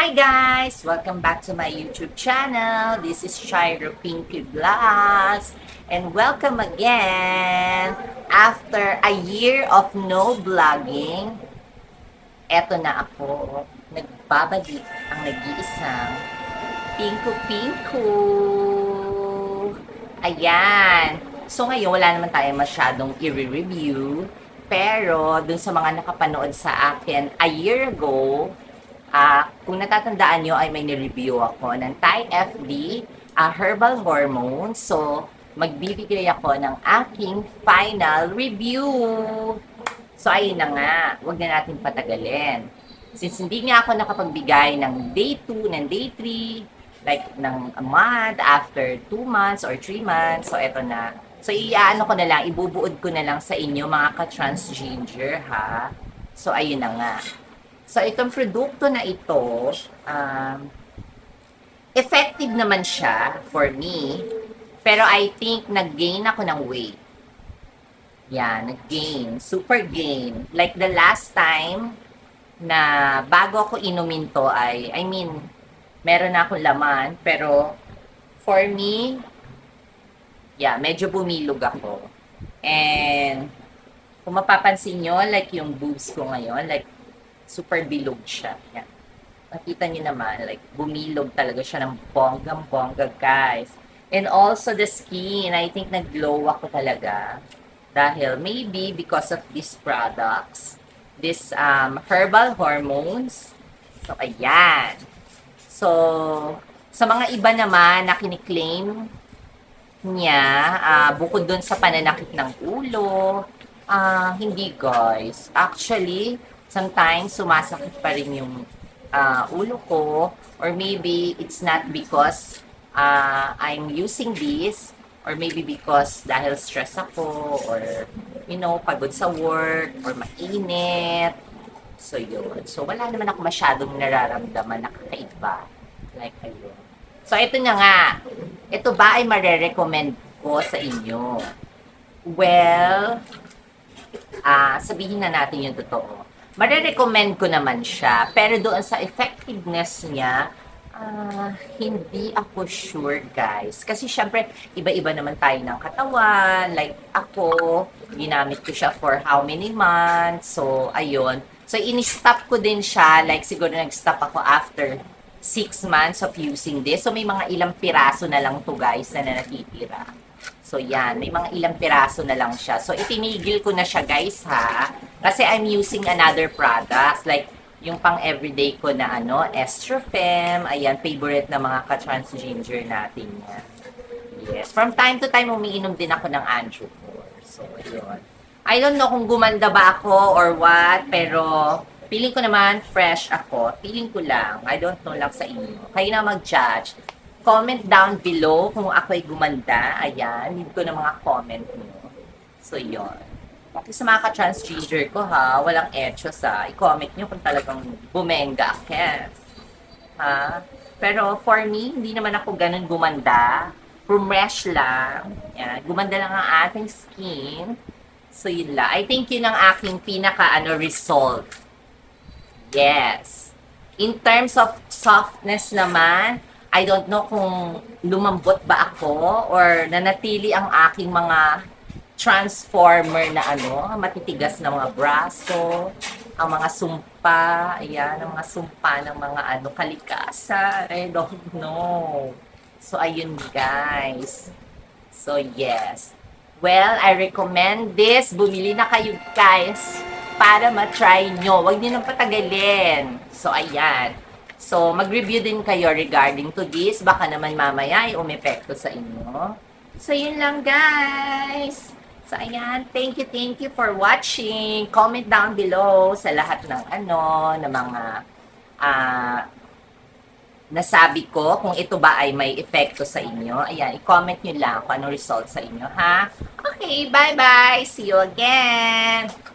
Hi guys! Welcome back to my YouTube channel. This is Shiro Pinky Vlogs. And welcome again after a year of no vlogging. Eto na ako. Nagbabalik ang nag-iisang Pinku Pinku. Ayan. So ngayon, wala naman tayo masyadong i-review. Pero, dun sa mga nakapanood sa akin a year ago, Ah, kung natatandaan nyo ay may ni-review ako ng Thai FD ah, herbal hormones. So, magbibigay ako ng aking final review. So, ayun na nga. Huwag na natin patagalin. Since hindi nga ako nakapagbigay ng day 2, ng day 3, like ng a month, after 2 months or 3 months. So, eto na. So, iaano ko na lang, ibubuod ko na lang sa inyo mga ka-trans ginger, ha? So, ayun na nga. So, itong produkto na ito, um, effective naman siya for me. Pero I think nag-gain ako ng weight. Yan, nag-gain. Super gain. Like the last time na bago ako inumin to ay, I mean, meron na akong laman. Pero for me, yeah, medyo bumilog ako. And kung mapapansin nyo, like yung boobs ko ngayon, like super bilog siya. Yan. Nakita niyo naman, like, bumilog talaga siya ng bonggang-bongga, guys. And also the skin, I think nag-glow ako talaga. Dahil maybe because of these products, this um, herbal hormones. So, ayan. So, sa mga iba naman na kiniklaim niya, ah, bukod dun sa pananakit ng ulo, ah, hindi guys. Actually, sometimes sumasakit pa rin yung ah, ulo ko or maybe it's not because ah, I'm using this or maybe because dahil stress ako or you know, pagod sa work or mainit. So yun. So wala naman ako masyadong nararamdaman na kakaiba. Like ayun. So ito na nga. Ito ba ay marerecommend ko sa inyo? Well, ah sabihin na natin yung totoo marirecommend ko naman siya. Pero doon sa effectiveness niya, ah, hindi ako sure, guys. Kasi syempre, iba-iba naman tayo ng katawan. Like ako, ginamit ko siya for how many months. So, ayun. So, in-stop ko din siya. Like, siguro nag-stop ako after six months of using this. So, may mga ilang piraso na lang to guys, na natitira. So, yan. May mga ilang piraso na lang siya. So, itinigil ko na siya, guys, ha? Kasi I'm using another products. Like, yung pang everyday ko na ano, Estrofem. Ayan, favorite na mga ka-trans ginger natin. Yes. From time to time, umiinom din ako ng Androcor. So, ayun. I don't know kung gumanda ba ako or what, pero feeling ko naman fresh ako. Feeling ko lang. I don't know lang sa inyo. Kayo na mag-judge. Comment down below kung ako'y gumanda. Ayan, need ko ng mga comment nyo. So, yon. Pati sa mga ka-trans ginger ko ha, walang etchos ha. I-comment nyo kung talagang bumenga ka. Ha? Pero for me, hindi naman ako ganun gumanda. Rumesh lang. Yan. Gumanda lang ang ating skin. So, yun lang. I think yun ang aking pinaka ano, result. Yes. In terms of softness naman, I don't know kung lumambot ba ako or nanatili ang aking mga transformer na ano, matitigas na mga braso, ang mga sumpa, ayan, ang mga sumpa ng mga ano, kalikasan. I don't know. So, ayun guys. So, yes. Well, I recommend this. Bumili na kayo guys para matry nyo. Huwag nyo nang patagalin. So, ayan. So, mag-review din kayo regarding to this. Baka naman mamaya ay umepekto sa inyo. So, yun lang guys. So, ayan. Thank you, thank you for watching. Comment down below sa lahat ng ano, ng mga ah nasabi ko kung ito ba ay may epekto sa inyo. Ayan, i-comment nyo lang kung ano result sa inyo, ha? Okay, bye-bye! See you again!